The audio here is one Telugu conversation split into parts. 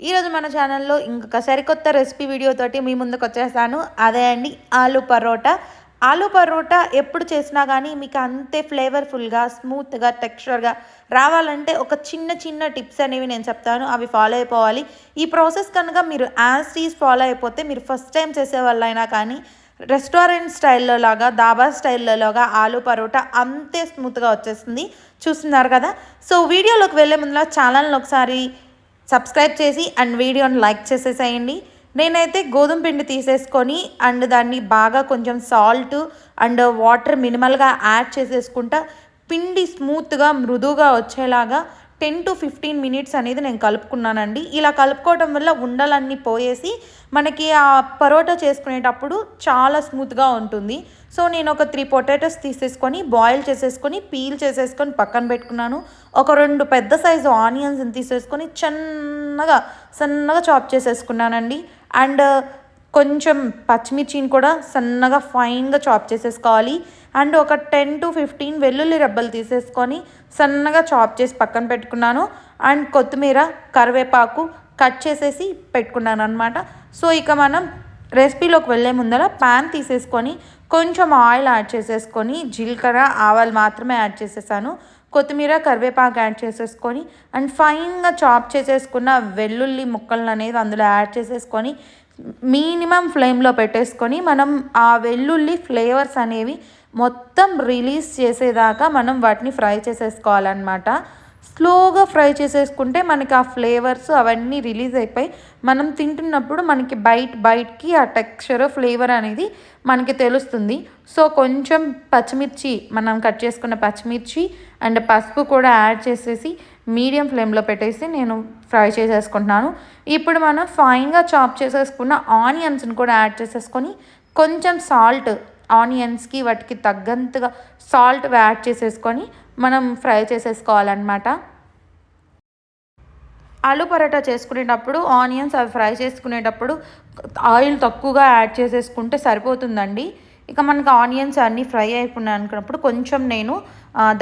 ఈరోజు మన ఛానల్లో ఇంకొక సరికొత్త రెసిపీ వీడియోతోటి మీ ముందుకు వచ్చేస్తాను. అదే అండి ఆలు పరోటా. ఆలు పరోటా ఎప్పుడు చేసినా కానీ మీకు అంతే ఫ్లేవర్ఫుల్గా స్మూత్గా టెక్స్చర్గా రావాలంటే ఒక చిన్న చిన్న టిప్స్ అనేవి నేను చెప్తాను. అవి ఫాలో అయిపోవాలి. ఈ ప్రాసెస్ కనుక మీరు యాజ్ టీస్ ఫాలో అయిపోతే మీరు ఫస్ట్ టైం చేసే వాళ్ళైనా కానీ రెస్టారెంట్ స్టైల్లో లాగా దాబా స్టైల్లోలాగా ఆలు పరోటా అంతే స్మూత్గా వచ్చేస్తుంది. చూస్తున్నారు కదా? సో వీడియోలోకి వెళ్ళే ముందులో ఛానల్ని ఒకసారి సబ్స్క్రైబ్ చేసి అండ్ వీడియోని లైక్ చేసేసేయండి. నేనైతే గోధుమ పిండి తీసేసుకొని అండ్ దాన్ని బాగా కొంచెం సాల్ట్ అండ్ వాటర్ మినిమల్గా యాడ్ చేసేసుకుంటా. పిండి స్మూత్గా మృదువుగా వచ్చేలాగా టెన్ టు ఫిఫ్టీన్ మినిట్స్ అనేది నేను కలుపుకున్నానండి. ఇలా కలుపుకోవడం వల్ల ఉండలన్నీ పోయేసి మనకి ఆ పరోటా చేసుకునేటప్పుడు చాలా స్మూత్గా ఉంటుంది. సో నేను ఒక త్రీ పొటాటోస్ తీసేసుకొని బాయిల్ చేసేసుకొని పీల్ చేసేసుకొని పక్కన పెట్టుకున్నాను. ఒక రెండు పెద్ద సైజు ఆనియన్స్ తీసేసుకొని చిన్నగా సన్నగా చాప్ చేసేసుకున్నానండి. అండ్ కొంచెం పచ్చిమిర్చిని కూడా సన్నగా ఫైన్గా చాప్ చేసేసుకోవాలి. అండ్ ఒక టెన్ టు ఫిఫ్టీన్ వెల్లుల్లి రెబ్బలు తీసేసుకొని సన్నగా చాప్ చేసి పక్కన పెట్టుకున్నాను. అండ్ కొత్తిమీర కరివేపాకు కట్ చేసేసి పెట్టుకున్నాను అనమాట సో ఇక మనం రెసిపీలోకి వెళ్ళే ముందర ప్యాన్ తీసేసుకొని కొంచెం ఆయిల్ యాడ్ చేసేసుకొని జీలకర్ర ఆవాలు మాత్రమే యాడ్ చేసేసాను. కొత్తిమీర కరివేపాకు యాడ్ చేసేసుకొని అండ్ ఫైన్గా చాప్ చేసేసుకున్న వెల్లుల్లి ముక్కలను అనేది అందులో యాడ్ చేసేసుకొని మినిమం ఫ్లేమ్లో పెట్టేసుకొని మనం ఆ వెల్లుల్లి ఫ్లేవర్స్ అనేవి మొత్తం రిలీజ్ చేసేదాకా మనం వాటిని ఫ్రై చేసేసుకోవాలన్నమాట. స్లోగా ఫ్రై చేసేసుకుంటే మనకి ఆ ఫ్లేవర్స్ అవన్నీ రిలీజ్ అయిపోయి మనం తింటున్నప్పుడు మనకి బయట బయటకి ఆ టెక్స్చర్ ఫ్లేవర్ అనేది మనకి తెలుస్తుంది. సో కొంచెం పచ్చిమిర్చి మనం కట్ చేసుకున్న పచ్చిమిర్చి అండ్ పసుపు కూడా యాడ్ చేసేసి మీడియం ఫ్లేమ్లో పెట్టేసి నేను ఫ్రై చేసేసుకుంటున్నాను. ఇప్పుడు మనం ఫైన్గా చాప్ చేసేసుకున్న ఆనియన్స్ని కూడా యాడ్ చేసేసుకొని కొంచెం సాల్ట్ ఆనియన్స్కి వాటికి తగ్గంతగా సాల్ట్ యాడ్ చేసేసుకొని మనం ఫ్రై చేసేసుకోవాలన్నమాట. ఆలు పరోటా చేసుకునేటప్పుడు ఆనియన్స్ అవి ఫ్రై చేసుకునేటప్పుడు ఆయిల్ తక్కువగా యాడ్ చేసేసుకుంటే సరిపోతుందండి. ఇక మనకి ఆనియన్స్ అన్నీ ఫ్రై అయిపోయినాయి అనుకున్నప్పుడు కొంచెం నేను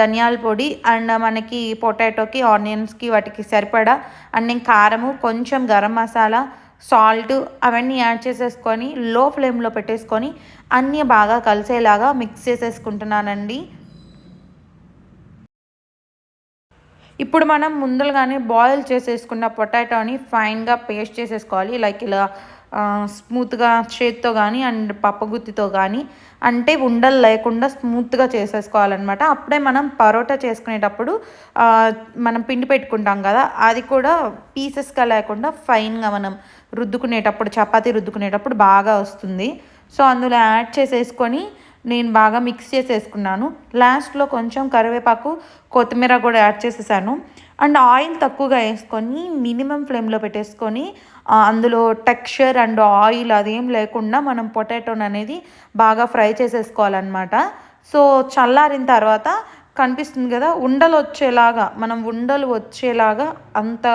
ధనియాల పొడి అండ్ మనకి పొటాటోకి ఆనియన్స్కి వాటికి సరిపడా అండ్ నేను కారము కొంచెం గరం మసాలా సాల్ట్ అవన్నీ యాడ్ చేసేసుకొని లో ఫ్లేమ్లో పెట్టేసుకొని అన్నీ బాగా కలిసేలాగా మిక్స్ చేసేసుకుంటున్నానండి. ఇప్పుడు మనం ముందలుగానే బాయిల్ చేసేసుకున్న పొటాటోని ఫైన్గా పేస్ట్ చేసేసుకోవాలి. లైక్ ఇలా స్మూత్గా చేత్తో కానీ అండ్ పప్పగుత్తితో కానీ అంటే ఉండలు లేకుండా స్మూత్గా చేసేసుకోవాలన్నమాట. అప్పుడే మనం పరోటా చేసుకునేటప్పుడు మనం పిండి పెట్టుకుంటాం కదా అది కూడా పీసెస్గా లేకుండా ఫైన్గా మనం రుద్దుకునేటప్పుడు చపాతీ రుద్దుకునేటప్పుడు బాగా వస్తుంది. సో అందులో యాడ్ చేసేసుకొని నేను బాగా మిక్స్ చేసేసుకున్నాను. లాస్ట్లో కొంచెం కరివేపాకు కొత్తిమీర కూడా యాడ్ చేసేసాను. అండ్ ఆయిల్ తక్కువగా వేసుకొని మినిమం ఫ్లేమ్లో పెట్టేసుకొని అందులో టెక్స్చర్ అండ్ ఆయిల్ అదేం లేకుండా మనం పొటాటోని అనేది బాగా ఫ్రై చేసేసుకోవాలన్నమాట. సో చల్లారిన తర్వాత కనిపిస్తుంది కదా ఉండలు వచ్చేలాగా మనం ఉండలు వచ్చేలాగా అంత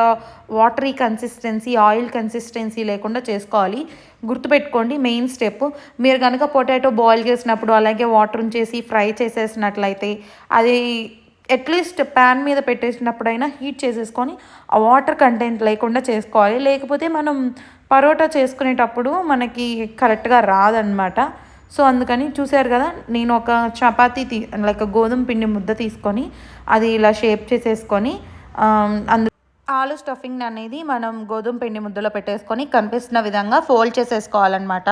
వాటరీ కన్సిస్టెన్సీ ఆయిల్ కన్సిస్టెన్సీ లేకుండా చేసుకోవాలి. గుర్తుపెట్టుకోండి మెయిన్ స్టెప్. మీరు కనుక పొటాటో బాయిల్ చేసినప్పుడు అలాగే వాటర్ ఉంచేసి ఫ్రై చేసేసినట్లయితే అది అట్లీస్ట్ ప్యాన్ మీద పెట్టేసినప్పుడైనా హీట్ చేసేసుకొని ఆ వాటర్ కంటెంట్ లేకుండా చేసుకోవాలి. లేకపోతే మనం పరోటా చేసుకునేటప్పుడు మనకి కరెక్ట్గా రాదనమాట సో అందుకని చూశారు కదా నేను ఒక చపాతీ తీ లైక్ గోధుమ పిండి ముద్ద తీసుకొని అది ఇలా షేప్ చేసేసుకొని అందు ఆలు స్టఫింగ్ అనేది మనం గోధుమ పిండి ముద్దలో పెట్టేసుకొని కనిపిస్తున్న విధంగా ఫోల్డ్ చేసేసుకోవాలన్నమాట.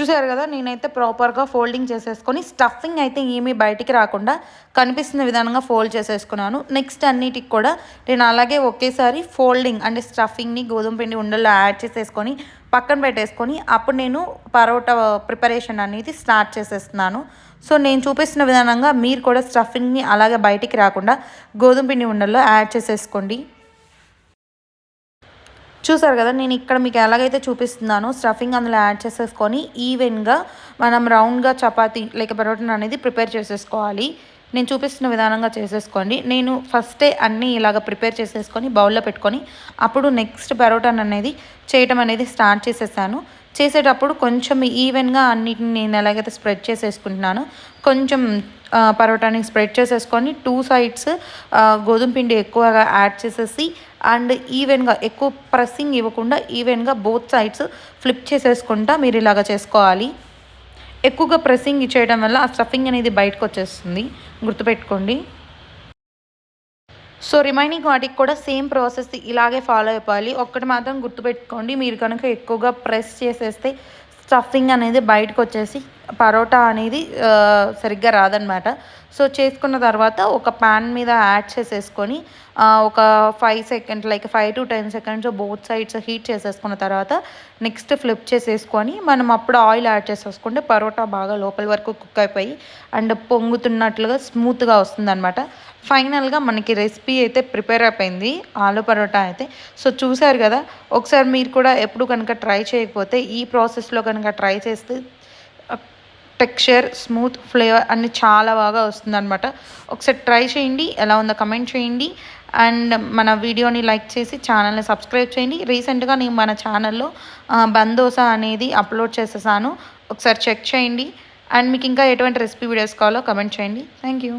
చూసారు కదా నేనైతే ప్రాపర్గా ఫోల్డింగ్ చేసేసుకొని స్టఫింగ్ అయితే ఏమీ బయటికి రాకుండా కనిపిస్తున్న విధానంగా ఫోల్డ్ చేసేసుకున్నాను. నెక్స్ట్ అన్నిటికి కూడా నేను అలాగే ఒకేసారి ఫోల్డింగ్ అంటే స్టఫింగ్ని గోధుమ పిండి ఉండల్లో యాడ్ చేసేసుకొని పక్కన పెట్టేసుకొని అప్పుడు నేను పరోటా ప్రిపరేషన్ అనేది స్టార్ట్ చేసేస్తున్నాను. సో నేను చూపిస్తున్న విధానంగా మీరు కూడా స్టఫింగ్ని అలాగే బయటికి రాకుండా గోధుమ పిండి ఉండల్లో యాడ్ చేసేసుకోండి. చూసారు కదా నేను ఇక్కడ మీకు ఎలాగైతే చూపిస్తున్నానో స్టఫింగ్ అందులో యాడ్ చేసేసుకొని ఈవెన్గా మనం రౌండ్గా చపాతీ లేక పరోటా అనేది ప్రిపేర్ చేసేసుకోవాలి. నేను చూపిస్తున్న విధానంగా చేసేసుకోండి. నేను ఫస్టే అన్నీ ఇలాగ ప్రిపేర్ చేసేసుకొని బౌల్లో పెట్టుకొని అప్పుడు నెక్స్ట్ పరోటాన్ అనేది చేయటం అనేది స్టార్ట్ చేసేసాను. చేసేటప్పుడు కొంచెం ఈవెన్గా అన్నిటిని నేను ఎలాగైతే స్ప్రెడ్ చేసేసుకుంటున్నాను కొంచెం ఆ, పరోటాని స్ప్రెడ్ చేసేసుకొని టూ సైడ్స్ గోధుమ పిండి ఎక్కువగా యాడ్ చేసేసి అండ్ ఈవెన్గా ఎక్కువ ప్రెస్సింగ్ ఇవ్వకుండా ఈవెన్గా బోత్ సైడ్స్ ఫ్లిప్ చేసేసుకుంటా మీరు ఇలాగ చేసుకోవాలి. ఎక్కువగా ప్రెస్సింగ్ ఇచ్చేయడం వల్ల ఆ స్టఫింగ్ అనేది బయటకు వచ్చేస్తుంది. గుర్తుపెట్టుకోండి. సో రిమైనింగ్ వాటికి కూడా సేమ్ ప్రాసెస్ ఇలాగే ఫాలో అయిపోవాలి. ఒక్కటి మాత్రం గుర్తుపెట్టుకోండి మీరు కనుక ఎక్కువగా ప్రెస్ చేసేస్తే స్టఫింగ్ అనేది బయటకు వచ్చేసి పరోటా అనేది సరిగ్గా రాదనమాట సో చేసుకున్న తర్వాత ఒక ప్యాన్ మీద యాడ్ చేసేసుకొని ఒక five second like five to ten seconds both sides heat చేసేసుకున్న తర్వాత నెక్స్ట్ ఫ్లిప్ చేసేసుకొని మనం అప్పుడు ఆయిల్ యాడ్ చేసేసుకుంటే పరోటా బాగా లోపల వరకు కుక్ అయిపోయి అండ్ పొంగుతున్నట్లుగా స్మూత్గా వస్తుందన్నమాట. ఫైనల్గా మనకి రెసిపీ అయితే ప్రిపేర్ అయిపోయింది ఆలు పరోటా అయితే. సో చూసారు కదా ఒకసారి మీరు కూడా ఎప్పుడు కనుక ట్రై చేయకపోతే ఈ ప్రాసెస్లో కనుక ట్రై చేస్తే టెక్స్చర్ స్మూత్ ఫ్లేవర్ అన్ని చాలా బాగా వస్తుందన్నమాట. ఒకసారి ట్రై చేయండి ఎలా ఉందో కమెంట్ చేయండి. అండ్ మన వీడియోని లైక్ చేసి ఛానల్ని సబ్స్క్రైబ్ చేయండి. రీసెంట్గా నేను మన ఛానల్లో బందోసా అనేది అప్లోడ్ చేసేసాను. ఒకసారి చెక్ చేయండి. అండ్ మీకు ఇంకా ఎటువంటి రెసిపీ వీడియోస్ కావాలో కమెంట్ చేయండి. Thank you.